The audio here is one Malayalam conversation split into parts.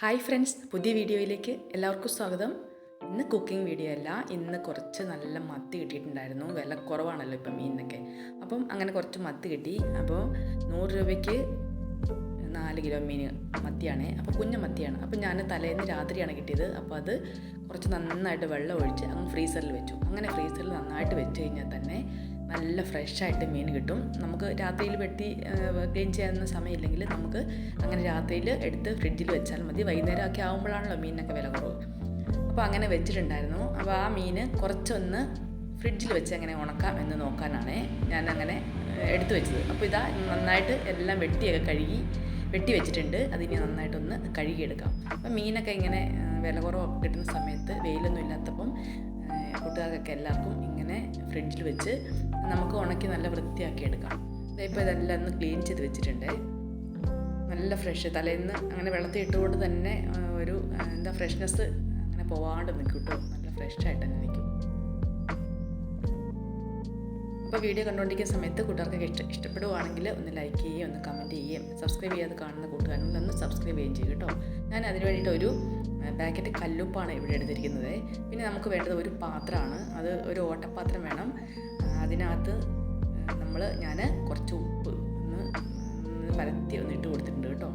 ഹായ് ഫ്രണ്ട്സ് പുതിയ വീഡിയോയിലേക്ക് എല്ലാവർക്കും സ്വാഗതം. ഇന്ന് കുക്കിംഗ് വീഡിയോ അല്ല. ഇന്ന് കുറച്ച് നല്ല മത്തി കിട്ടിയിട്ടുണ്ടായിരുന്നു. വില കുറവാണല്ലോ ഇപ്പം മീനിനൊക്കെ. അപ്പം അങ്ങനെ കുറച്ച് മത്തി കിട്ടി. അപ്പോൾ നൂറ് രൂപയ്ക്ക് നാല് കിലോ മീൻ മത്തിയാണ്. അപ്പോൾ കുഞ്ഞ മത്തിയാണ്. അപ്പോൾ ഞാൻ തലേന്ന് രാത്രിയാണ് കിട്ടിയത്. അപ്പോൾ അത് കുറച്ച് നന്നായിട്ട് വെള്ളം ഒഴിച്ച് അങ്ങ് ഫ്രീസറിൽ വെച്ചു. അങ്ങനെ ഫ്രീസറിൽ നന്നായിട്ട് വെച്ച് കഴിഞ്ഞാൽ തന്നെ നല്ല ഫ്രഷായിട്ട് മീൻ കിട്ടും. നമുക്ക് രാത്രിയിൽ വെട്ടി ക്ലീൻ ചെയ്യാവുന്ന സമയമില്ലെങ്കിൽ നമുക്ക് അങ്ങനെ രാത്രിയിൽ എടുത്ത് ഫ്രിഡ്ജിൽ വെച്ചാൽ മതി. വൈകുന്നേരം ഒക്കെ ആകുമ്പോഴാണല്ലോ മീനിനൊക്കെ വില കുറവ്. അപ്പോൾ അങ്ങനെ വെച്ചിട്ടുണ്ടായിരുന്നു. അപ്പോൾ ആ മീൻ കുറച്ചൊന്ന് ഫ്രിഡ്ജിൽ വെച്ച് എങ്ങനെ ഉണക്കാം എന്ന് നോക്കാനാണ് ഞാൻ അങ്ങനെ എടുത്തു വെച്ചത്. അപ്പോൾ ഇതാ നന്നായിട്ട് എല്ലാം വെട്ടിയൊക്കെ കഴുകി വെട്ടി വെച്ചിട്ടുണ്ട്. അതിനി നന്നായിട്ടൊന്ന് കഴുകിയെടുക്കാം. അപ്പം മീനൊക്കെ ഇങ്ങനെ വില കുറവ് കിട്ടുന്ന സമയത്ത് വെയിലൊന്നും ഇല്ലാത്തപ്പം കൂട്ടുകാർക്കൊക്കെ എല്ലാവർക്കും ഇങ്ങനെ ഫ്രിഡ്ജിൽ വെച്ച് നമുക്ക് ഉണക്കി നല്ല വൃത്തിയാക്കി എടുക്കാം. ഇപ്പോൾ ഇതെല്ലാം ഒന്ന് ക്ലീൻ ചെയ്ത് വെച്ചിട്ടുണ്ട്. നല്ല ഫ്രഷ് തലേന്ന് അങ്ങനെ വെള്ളത്തിൽ ഇട്ടുകൊണ്ട് തന്നെ ഒരു എന്താ ഫ്രഷ്നെസ് അങ്ങനെ പോവാണ്ട് നിൽക്കും കേട്ടോ. നല്ല ഫ്രഷായിട്ട് തന്നെ നിൽക്കും. അപ്പോൾ വീഡിയോ കണ്ടുകൊണ്ടിരിക്കുന്ന സമയത്ത് കൂട്ടുകാർക്ക് ഇഷ്ട ഇഷ്ടപ്പെടുവാണെങ്കിൽ ഒന്ന് ലൈക്ക് ചെയ്യുകയും ഒന്ന് കമന്റ് ചെയ്യുകയും സബ്സ്ക്രൈബ് ചെയ്യാതെ കാണുന്ന കൂട്ടുകാരെങ്കിൽ ഒന്ന് സബ്സ്ക്രൈബ് ചെയ്യുകയും ചെയ്യും കേട്ടോ. ഞാൻ അതിന് വേണ്ടിയിട്ട് ഒരു പാക്കറ്റ് കല്ലുപ്പാണ് ഇവിടെ എടുത്തിരിക്കുന്നത്. പിന്നെ നമുക്ക് വേണ്ടത് ഒരു പാത്രമാണ്. അത് ഒരു ഓട്ടപ്പാത്രം വേണം. അതിനകത്ത് നമ്മൾ ഞാൻ കുറച്ച് ഉപ്പ് ഒന്ന് പരത്തി ഒന്ന് ഇട്ട് കൊടുത്തിട്ടുണ്ട് കേട്ടോ.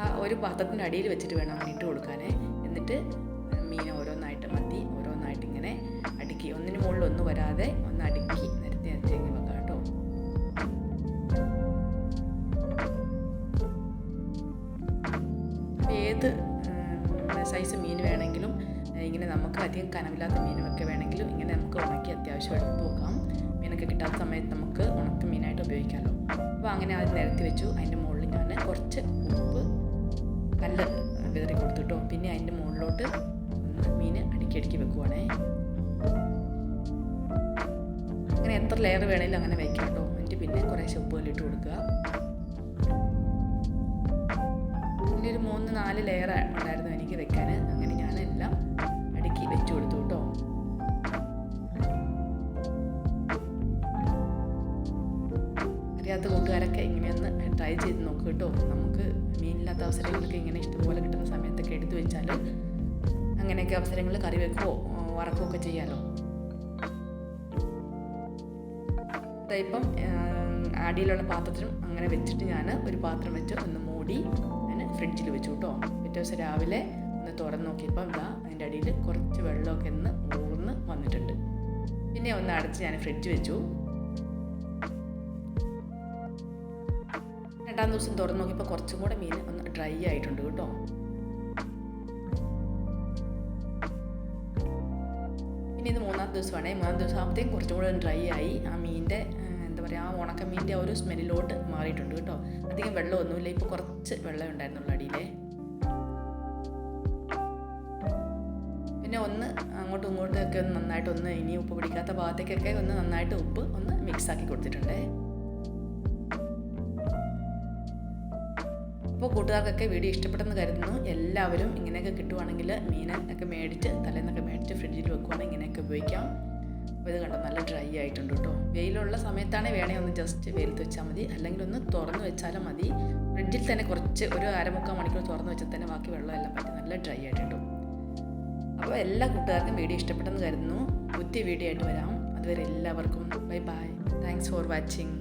ആ ഒരു പാത്രത്തിന്റെ അടിയിൽ വെച്ചിട്ട് വേണം ഇട്ട് കൊടുക്കാൻ എന്നിട്ട് മീൻ ഓരോന്നായിട്ട് മത്തി ഓരോന്നായിട്ട് ഇങ്ങനെ അടുക്കി. ഒന്നിന് മുകളിൽ ഒന്ന് വരാതെ ഒന്ന് അടുക്കി നിരത്തി നിരത്തി വെക്കാം കേട്ടോ. ഏത് സൈസ് മീൻ വേണമെങ്കിലും ഇങ്ങനെ നമുക്ക് അധികം കനമില്ലാത്ത മീനുമൊക്കെ വേണമെങ്കിലും ഇങ്ങനെ നമുക്ക് ഉണക്കി അത്യാവശ്യം എടുത്ത് നോക്കാം മീനൊക്കെ കിട്ടാത്ത സമയത്ത് നമുക്ക് ഉണക്ക മീനായിട്ട് ഉപയോഗിക്കാമല്ലോ അപ്പോൾ അങ്ങനെ അത് നിരത്തി വെച്ചു. അതിന്റെ മുകളിൽ ഞാൻ കുറച്ച് ഉപ്പ് കല്ല് വിതറി കൊടുത്തിട്ടോ. പിന്നെ അതിന്റെ മുകളിലോട്ട് മീൻ അടുക്കി വെക്കുവാണേ. അങ്ങനെ എത്ര ലെയർ വേണമെങ്കിലും അങ്ങനെ വയ്ക്കാം കേട്ടോ. എന്നിട്ട് പിന്നെ കുറേശ്ശെ ഉപ്പ് കല്ലിട്ട് കൊടുക്കുക. പിന്നെ ഒരു മൂന്ന് നാല് ലെയർ ഉണ്ടായിരുന്നു എനിക്ക് വെക്കാൻ. അങ്ങനെ എല്ലാം അടുക്കി വെച്ചു കൊടുത്തു കേട്ടോ. അറിയാത്ത കൂട്ടുകാരൊക്കെ ഇങ്ങനെയൊന്ന് ട്രൈ ചെയ്ത് നോക്കുക കേട്ടോ. നമുക്ക് മീനില്ലാത്ത അവസരങ്ങളൊക്കെ ഇങ്ങനെ ഇഷ്ടംപോലെ കിട്ടുന്ന സമയത്തൊക്കെ എടുത്തു വെച്ചാൽ അങ്ങനെയൊക്കെ അവസരങ്ങൾ കറി വെക്കുകയോ വറക്കുകയൊക്കെ ചെയ്യാമല്ലോ ഇപ്പം അടിയിലുള്ള പാത്രത്തിലും അങ്ങനെ വെച്ചിട്ട് ഞാൻ ഒരു പാത്രം വെച്ച് ഒന്ന് മൂടി ഫ്രിഡ്ജിൽ വെച്ചു കേട്ടോ പിറ്റേ ദിവസം രാവിലെ ഒന്ന് തുറന്ന് നോക്കിയപ്പോൾ ഇതാ അതിന്റെ അടിയിൽ കുറച്ച് വെള്ളമൊക്കെ ഒന്ന് ഊർന്ന് വന്നിട്ടുണ്ട്. പിന്നെ ഒന്ന് അടച്ച് ഞാൻ ഫ്രിഡ്ജ് വെച്ചു. രണ്ടാം ദിവസം തുറന്ന് നോക്കിയപ്പോൾ കുറച്ചും കൂടെ മീൻ ഒന്ന് ഡ്രൈ ആയിട്ടുണ്ട് കേട്ടോ. പിന്നെ ഇത് മൂന്നാം ദിവസമാണ്. മൂന്നാം ദിവസം ആകുമ്പോഴത്തേക്കും കുറച്ചും കൂടെ ഡ്രൈ ആയി. ആ മീനിന്റെ എന്താ പറയുക ആ ഉണക്ക മീനിന്റെ ആ ഒരു സ്മെല്ലിലോട്ട് മാറിയിട്ടുണ്ട് കേട്ടോ. അധികം വെള്ളമൊന്നുമില്ല ഇപ്പോൾ കുറച്ച് വെള്ളം ഉണ്ടായിരുന്നുള്ളൂ അടിയിലെ. പിന്നെ ഒന്ന് അങ്ങോട്ടും ഇങ്ങോട്ടും ഒക്കെ ഒന്ന് നന്നായിട്ട് ഒന്ന് ഇനി ഉപ്പ് പിടിക്കാത്ത ഭാഗത്തേക്കൊക്കെ ഒന്ന് നന്നായിട്ട് ഉപ്പ് ഒന്ന് മിക്സ് ആക്കി കൊടുത്തിട്ടുണ്ട്. അപ്പോൾ കൂട്ടുകാർക്കൊക്കെ വീഡിയോ ഇഷ്ടപ്പെട്ടെന്ന് കരുതുന്നു. എല്ലാവരും ഇങ്ങനെയൊക്കെ കിട്ടുവാണെങ്കിൽ മീൻ ഒക്കെ മേടിച്ച് തലേന്നൊക്കെ മേടിച്ച് ഫ്രിഡ്ജിൽ വെക്കുവാണെങ്കിൽ ഇങ്ങനെയൊക്കെ ഉപയോഗിക്കാം. അപ്പോൾ ഇത് കണ്ടോ നല്ല ഡ്രൈ ആയിട്ടുണ്ട് കേട്ടോ. വെയിലുള്ള സമയത്താണ് വേണേ ഒന്ന് ജസ്റ്റ് വെയിലത്ത് വെച്ചാൽ മതി. അല്ലെങ്കിൽ ഒന്ന് തുറന്ന് വെച്ചാലും മതി. ഫ്രിഡ്ജിൽ തന്നെ കുറച്ച് ഒരു അരമുക്കാൽ മണിക്കൂർ തുറന്ന് വെച്ചാൽ തന്നെ ബാക്കി വെള്ളമെല്ലാം പറ്റി നല്ല ഡ്രൈ ആയിട്ടുണ്ട് അപ്പോൾ എല്ലാ കൂട്ടുകാർക്കും വീഡിയോ ഇഷ്ടപ്പെട്ടെന്ന് കരുതുന്നു. പുതിയ വീഡിയോ ആയിട്ട് വരാം. അതുവരെ എല്ലാവർക്കും bye bye thanks for watching